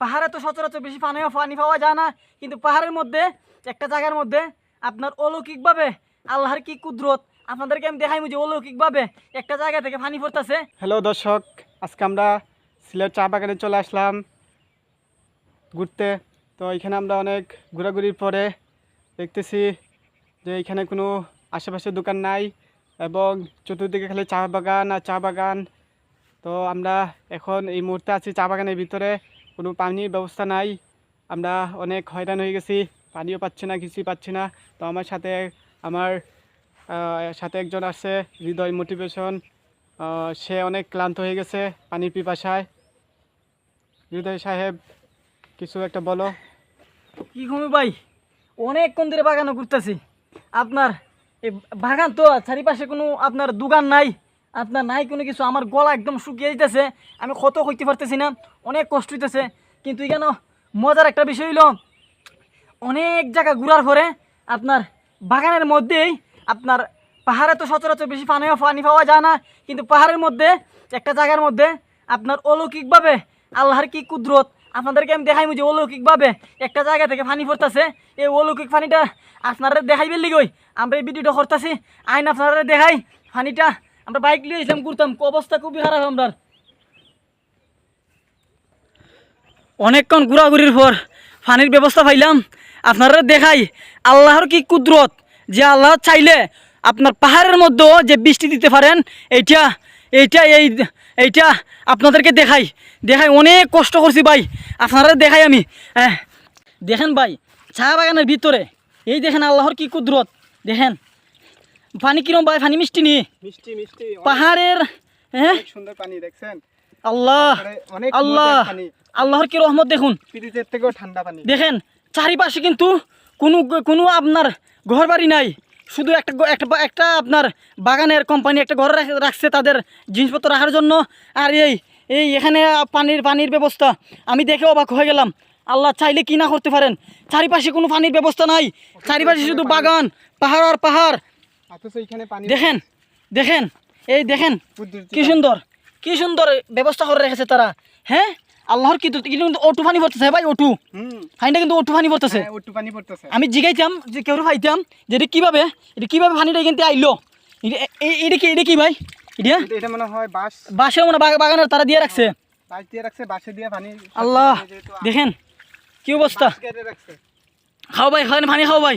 পাহাড়ে তো সচরাচর বেশি পানি পানি পাওয়া যায় না, কিন্তু পাহাড়ের মধ্যে, একটা জায়গার মধ্যে আপনার অলৌকিকভাবে আল্লাহর কি কুদরত? আপনাদেরকে আমি দেখাই যে অলৌকিকভাবে একটা জায়গা থেকে পানি পড়তেছে। হ্যালো দর্শক, আজকে আমরা সিলেট চা বাগানে চলে আসলাম ঘুরতে। তো এখানে আমরা অনেক ঘোরাঘুরির পরে দেখতেছি যে এখানে কোনো আশেপাশে দোকান নাই এবং চতুর্দিকে খালি চা বাগান আর চা বাগান। তো আমরা এখন এই মুহূর্তে আছি চা বাগানের ভিতরে। কোনো পানির ব্যবস্থা নাই। আমরা অনেক হয়রান হয়ে গেছি, পানিও পাচ্ছি না, কিছুই পাচ্ছি না। তো আমার সাথে আমার সাথে একজন আছে, হৃদয় মোটিভেশন। সে অনেক ক্লান্ত হয়ে গেছে পানির পিপাসায়। হৃদয় সাহেব, কিছু একটা বলো। কি কমে ভাই? অনেকক্ষণ ধরে বাগানে ঘুরতেছি। আপনার বাগান তো চারিপাশে কোনো আপনার দোকান নাই। আপনার নাই কোনো কিছু, আমার গলা একদম শুকিয়ে যেতেছে আমি কত হইতে পারতেছি না, অনেক কষ্ট হইতেছে। কিন্তু এখানে মজার একটা বিষয় হইল, অনেক জায়গা ঘোরার পরে আপনার বাগানের মধ্যেই আপনার পাহাড়ে তো সচরাচর বেশি পানি পানি পাওয়া যায় না, কিন্তু পাহাড়ের মধ্যে, একটা জায়গার মধ্যে আপনার অলৌকিকভাবে আল্লাহর কি কুদরত, আপনাদেরকে আমি দেখাই যে অলৌকিকভাবে একটা জায়গা থেকে পানি পড়তেছে, এই অলৌকিক পানিটা আপনারা দেখাই বেলি গই আমরা এই ভিডিওটা করতেছি, আইন আপনারা দেখাই, পানিটা আমরা বাইক নিয়ে এসলাম ঘুরতাম। অবস্থা খুবই খারাপ আমরা অনেকক্ষণ ঘোরাঘুরির পর পানির ব্যবস্থা পাইলাম। আপনারা দেখাই, আল্লাহর কি কুদরত যে আল্লাহ চাইলে আপনার পাহাড়ের মধ্যেও যে বৃষ্টি দিতে পারেন, এইটা এইটা, এই, এইটা আপনাদেরকে দেখাই। দেখাই অনেক কষ্ট করছি ভাই। আপনারা দেখাই আমি। হ্যাঁ দেখেন ভাই, চা বাগানের ভিতরে, এই দেখেন আল্লাহর কি কুদরত। দেখেন পানি কিরম ভাই? পানি মিষ্টি নি? মিষ্টি মিষ্টি। পাহাড়ের হ্যাঁ? সুন্দর পানি দেখছেন। আল্লাহ অনেক আল্লাহ আল্লাহর কি রহমত দেখুন? পৃথিবীর থেকেও ঠান্ডা পানি। দেখেন চারিপাশে কিন্তু কোনো কোনো আপনার ঘর বাড়ি নাই। শুধু একটা একটা একটা আপনার বাগানের কোম্পানি একটা ঘর রাখছে তাদের জিনিসপত্র রাখার জন্য। আর এই এই এখানে পানির পানির ব্যবস্থা। আমি দেখে অবাক হয়ে গেলাম। আল্লাহ চাইলে কি না করতে পারেন? চারিপাশে কোনো পানির ব্যবস্থা নাই। চারিপাশে শুধু বাগান পাহাড় আর পাহাড়। দেখেন দেখেন এই দেখেন কি সুন্দর কি সুন্দর ব্যবস্থা করে রেখেছে তারা। হ্যাঁ? আল্লাহর কি কিন্তু অটু পানি পড়তেছে ভাই অটু। হুম। ফাইনটা কিন্তু অটু পানি পড়তেছে। হ্যাঁ, পানি পড়তেছে। আমি জিগাইতাম যে কেউ পাইতাম যে এটা কীভাবে এটা কীভাবে পানিটা কিন্তু আইলো? এটা কি এটা কি ভাই? এটা? এটা- মনে হয় বাঁশ। বাসের মনে বাগা- বাগানের তারা দিয়ে রাখছে। বাঁশ দিয়ে রাখছে বাঁশে দিয়ে পানি আল্লাহ দেখেন কি অবস্থা? খাও ভাই খাওয়ান পানি খাও ভাই।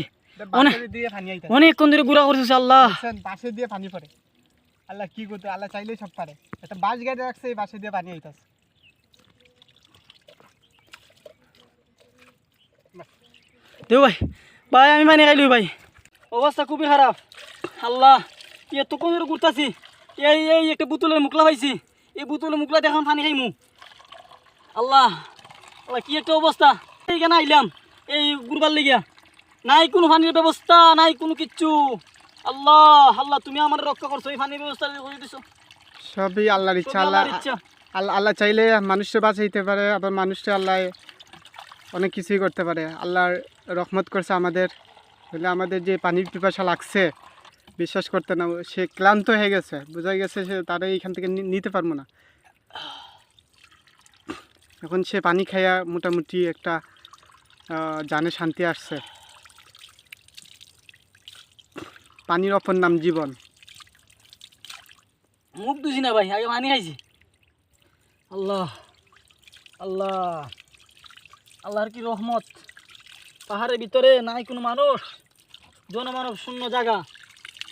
অনেকক্ষণ ধরে ঘুরা করতেছে আল্লাহ। বাঁশে দিয়ে পানি পড়ে। আল্লাহ কি করতে আল্লাহ চাইলেই সব পারে। একটা বাঁশ গাড়ি রাখছে এই বাঁশে দিয়ে পানি আইতাছে ভাই ভাই আমি পানি খাইলি ভাই। অবস্থা খুবই খারাপ। আল্লাহ এত কোন ধরে ঘুরতাছি। এই এই একটা বোতলের মুখলা পাইছি। এই বোতলের মুখলা দেখান পানি খাইমু। আল্লাহ আল্লাহ কি একটা অবস্থা। এইখানে আইলাম। এই ঘুরবার লেগিয়া। নাই কোনো পানির ব্যবস্থা নাই কোনো কিচ্ছু। আল্লাহ আল্লাহ তুমি আমার রক্ষা করছ এই পানির ব্যবস্থা করে দিছো। সবই আল্লাহর ইচ্ছা আল্লাহ আল্লাহ আল্লাহ চাইলে মানুষকে বাঁচাইতে পারে আবার মানুষকে আল্লাহ অনেক কিছুই করতে পারে। আল্লাহর রহমত করছে আমাদের। বলে আমাদের যে পানির পিপাসা লাগছে বিশ্বাস করতে না সে ক্লান্ত হয়ে গেছে। বোঝা গেছে সে তারা এইখান থেকে নিতে পারব না। এখন সে পানি খাইয়া মোটামুটি একটা জানে শান্তি আসছে। পানির অপর নাম জীবন মুখ দুছি না ভাই আগে পানি খাইছি। আল্লাহ আল্লাহ আল্লাহর কি রহমত পাহাড়ের ভিতরে নাই কোনো মানুষ জনমানব শূন্য জায়গা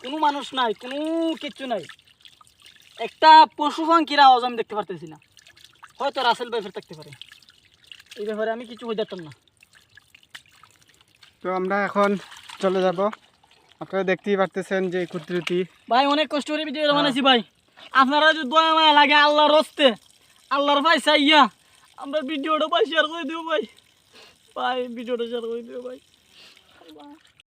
কোনো মানুষ নাই কোনো কিচ্ছু নাই। একটা পশু পাখির আওয়াজ আমি দেখতে পারতেছি না। হয়তো রাসেল বাইফের থাকতে পারে। এই ব্যাপারে আমি কিছু হয়ে যেতাম না। তো আমরা এখন চলে যাব। আপনারা দেখতেই পারতেছেন যে কুদরতি ভাই অনেক কষ্ট করে ভিডিও বানাইছি ভাই। আপনারা যদি দয়া মায়া লাগে আল্লাহর রস্তে আল্লাহর ভাই চাইয়া আমরা ভিডিওটা ভাই শেয়ার করে দিও ভাই। ভাই ভিডিওটা শেয়ার করে দিও ভাই।